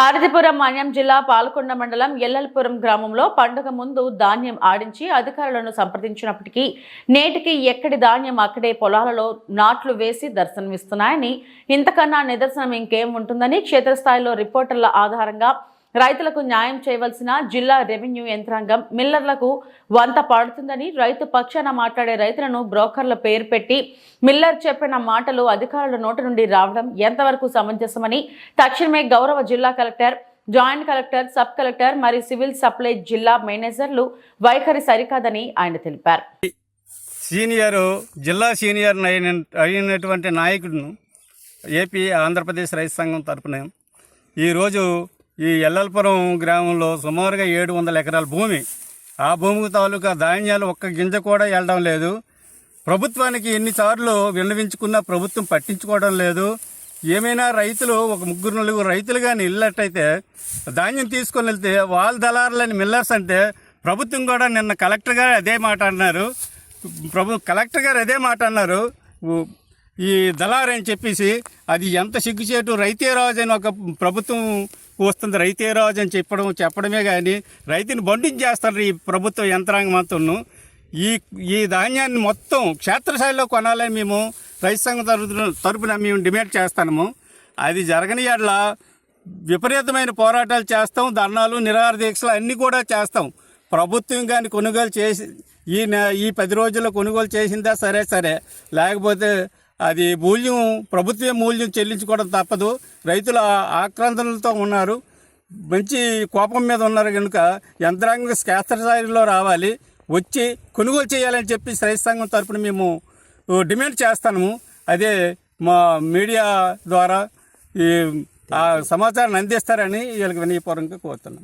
పార్వతీపురం మన్యం జిల్లా పాల్కొండ మండలం ఎల్లల్పురం గ్రామంలో పండుగ ముందు ధాన్యం ఆడించి అధికారులను సంప్రదించినప్పటికీ నేటికి ఎక్కడి ధాన్యం అక్కడే పొలాలలో నాట్లు వేసి దర్శనమిస్తున్నాయని ఇంతకన్నా నిదర్శనం ఇంకేం ఉంటుందని క్షేత్రస్థాయిలో రిపోర్టర్ల ఆధారంగా రైతులకు న్యాయం చేయవలసిన జిల్లా రెవెన్యూ యంత్రాంగం మిల్లర్లకు వంత పాడుతుందని రైతు పక్షాన మాట్లాడే రైతులను బ్రోకర్ల పేరు పెట్టి మిల్లర్ చెప్పిన మాటలు అధికారుల నోటి నుండి రావడం ఎంతవరకు సమంజసమని తక్షణమే గౌరవ జిల్లా collector joint collector sub collector మరియు సివిల్ సప్లై జిల్లా మేనేజర్లు వైఖరి సరికాదని ఆయన తెలిపారు. సీనియర్ జిల్లా సీనియర్ అయిన అయినటువంటి నాయకుడును ఏపీ ఆంధ్రప్రదేశ్ రైతు సంఘం తరపున ఈరోజు ఈ ఎల్లల్పురం గ్రామంలో సుమారుగా ఏడు వందల ఎకరాల భూమి. ఆ భూమికి తాలూకా ధాన్యాలు ఒక్క గింజ కూడా వెళ్ళడం లేదు. ప్రభుత్వానికి ఎన్నిసార్లు విన్నవించుకున్నా ప్రభుత్వం పట్టించుకోవడం లేదు. ఏమైనా రైతులు ఒక ముగ్గురు నలుగురు రైతులు కానీ వెళ్ళినట్టయితే ధాన్యం తీసుకొని వెళ్తే వాళ్ళ దళారులని మిల్లర్స్ అంటే ప్రభుత్వం కూడా నిన్న కలెక్టర్ గారు అదే మాట అన్నారు. ప్రభు కలెక్టర్ గారు అదే మాట అన్నారు. ఈ దళారని అని చెప్పేసి అది ఎంత సిగ్గుచేటు రైతే రాజు అని ఒక ప్రభుత్వం వస్తుంది రైతే రాజు అని చెప్పడం చెప్పడమే కానీ రైతుని బండించేస్తారు ఈ ప్రభుత్వ యంత్రాంగం అంతాను. ఈ ఈ ధాన్యాన్ని మొత్తం క్షేత్రస్థాయిలో కొనాలని మేము రైతు సంఘం తరఫున తరపున మేము డిమాండ్ చేస్తాము. అది జరగని ఎడల విపరీతమైన పోరాటాలు చేస్తాం ధర్నాలు నిరాహార దీక్షలు అన్నీ కూడా చేస్తాం. ప్రభుత్వం కానీ కొనుగోలు చేసి ఈ ఈ పది రోజుల్లో కొనుగోలు చేసిందా సరే సరే లేకపోతే అది మూల్యం ప్రభుత్వ మూల్యం చెల్లించుకోవడం తప్పదు. రైతుల ఆక్రందనలతో ఉన్నారు. మంచి కోపం మీద ఉన్నారు కనుక యంత్రాంగం స్థాయిలో రావాలి. వచ్చి కొనుగోలు చేయాలని చెప్పి రైతు సంఘం తరపున మేము డిమాండ్ చేస్తాము. అదే మా మీడియా ద్వారా ఈ ఆ సమాచారాన్ని అందిస్తారని వీళ్ళకి వినయపూర్వకంగా కోరుతున్నాం.